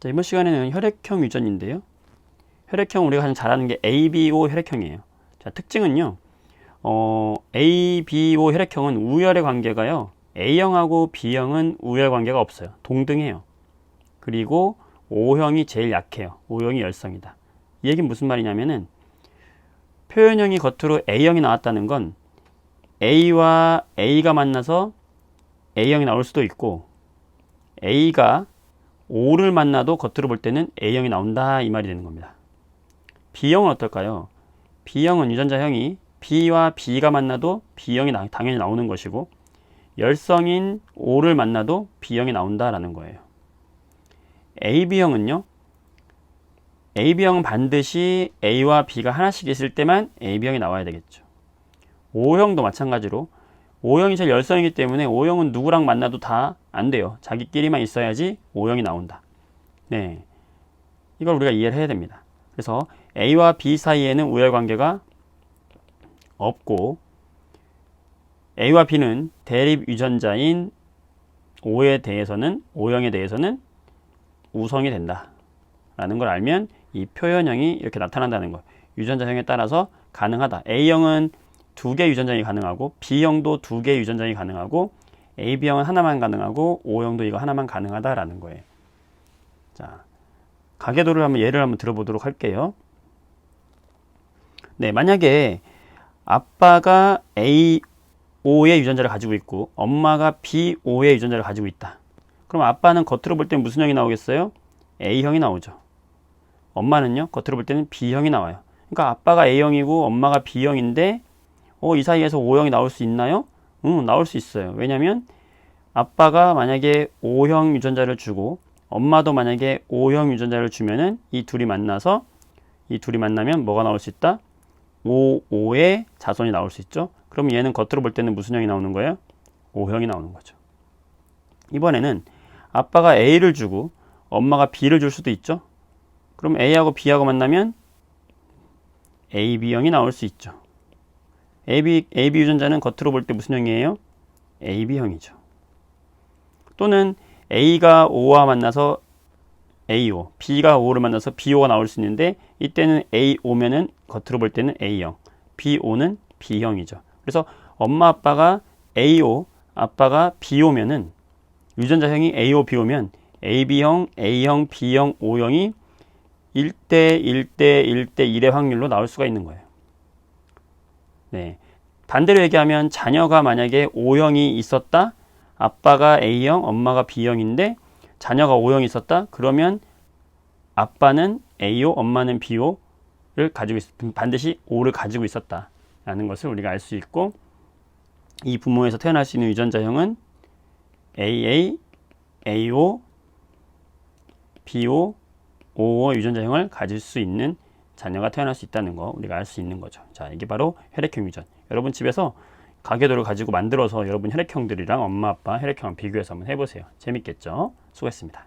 자, 이번 시간에는 혈액형 유전인데요. 혈액형 우리가 가장 잘 아는 게 ABO 혈액형이에요. 자, 특징은요. 어, ABO 혈액형은 우열의 관계가요. A형하고 B형은 우열 관계가 없어요. 동등해요. 그리고 O형이 제일 약해요. O형이 열성이다. 이 얘기는 무슨 말이냐면은 표현형이 겉으로 A형이 나왔다는 건 A와 A가 만나서 A형이 나올 수도 있고 A가 O를 만나도 겉으로 볼 때는 A형이 나온다 이 말이 되는 겁니다. B형은 어떨까요? B형은 유전자형이 B와 B가 만나도 B형이 나- 당연히 나오는 것이고 열성인 O를 만나도 B형이 나온다라는 거예요. AB형은요. AB형은 반드시 A와 B가 하나씩 있을 때만 AB형이 나와야 되겠죠. O형도 마찬가지로 O형이 제일 열성이기 때문에 O형은 누구랑 만나도 다 안 돼요. 자기끼리만 있어야지 O형이 나온다. 네. 이걸 우리가 이해를 해야 됩니다. 그래서 A와 B 사이에는 우열 관계가 없고 A와 B는 대립 유전자인 O에 대해서는 O형에 대해서는 우성이 된다. 라는 걸 알면 이 표현형이 이렇게 나타난다는 거. 유전자형에 따라서 가능하다. A형은 두 개 유전자형이 가능하고 B형도 두 개 유전자형이 가능하고 AB형은 하나만 가능하고 O형도 이거 하나만 가능하다라는 거예요. 자, 가계도를 한번 예를 한번 들어보도록 할게요. 네, 만약에 아빠가 A5의 유전자를 가지고 있고 엄마가 B5의 유전자를 가지고 있다. 그럼 아빠는 겉으로 볼 때는 무슨 형이 나오겠어요? A형이 나오죠. 엄마는요, 겉으로 볼 때는 B형이 나와요. 그러니까 아빠가 A형이고 엄마가 B형인데, 어, 이 사이에서 O형이 나올 수 있나요? 응, 나올 수 있어요. 왜냐면 아빠가 만약에 O형 유전자를 주고 엄마도 만약에 O형 유전자를 주면은 이 둘이 만나서 이 둘이 만나면 뭐가 나올 수 있다? O, O의 자손이 나올 수 있죠. 그럼 얘는 겉으로 볼 때는 무슨 형이 나오는 거예요? O형이 나오는 거죠. 이번에는 아빠가 A를 주고 엄마가 B를 줄 수도 있죠. 그럼 A하고 B하고 만나면 AB형이 나올 수 있죠. AB, AB 유전자는 겉으로 볼 때 무슨 형이에요? AB형이죠. 또는 A가 O와 만나서 AO, B가 O를 만나서 BO가 나올 수 있는데 이때는 AO면은 겉으로 볼 때는 A형, BO는 B형이죠. 그래서 엄마 아빠가 AO, 아빠가 BO면은 유전자형이 AO, BO면 AB형, A형, B형, O형이 1대 1대 1대 1의 확률로 나올 수가 있는 거예요. 네. 반대로 얘기하면 자녀가 만약에 O형이 있었다. 아빠가 A형, 엄마가 B형인데 자녀가 O형이 있었다. 그러면 아빠는 AO, 엄마는 BO를 가지고 있, 반드시 O를 가지고 있었다라는 것을 우리가 알 수 있고 이 부모에서 태어날 수 있는 유전자형은 AA, AO, BO, O 유전자형을 가질 수 있는 자녀가 태어날 수 있다는 거 우리가 알 수 있는 거죠. 자, 이게 바로 혈액형 유전. 여러분 집에서 가계도를 가지고 만들어서 여러분 혈액형들이랑 엄마 아빠 혈액형을 비교해서 한번 해보세요. 재밌겠죠? 수고했습니다.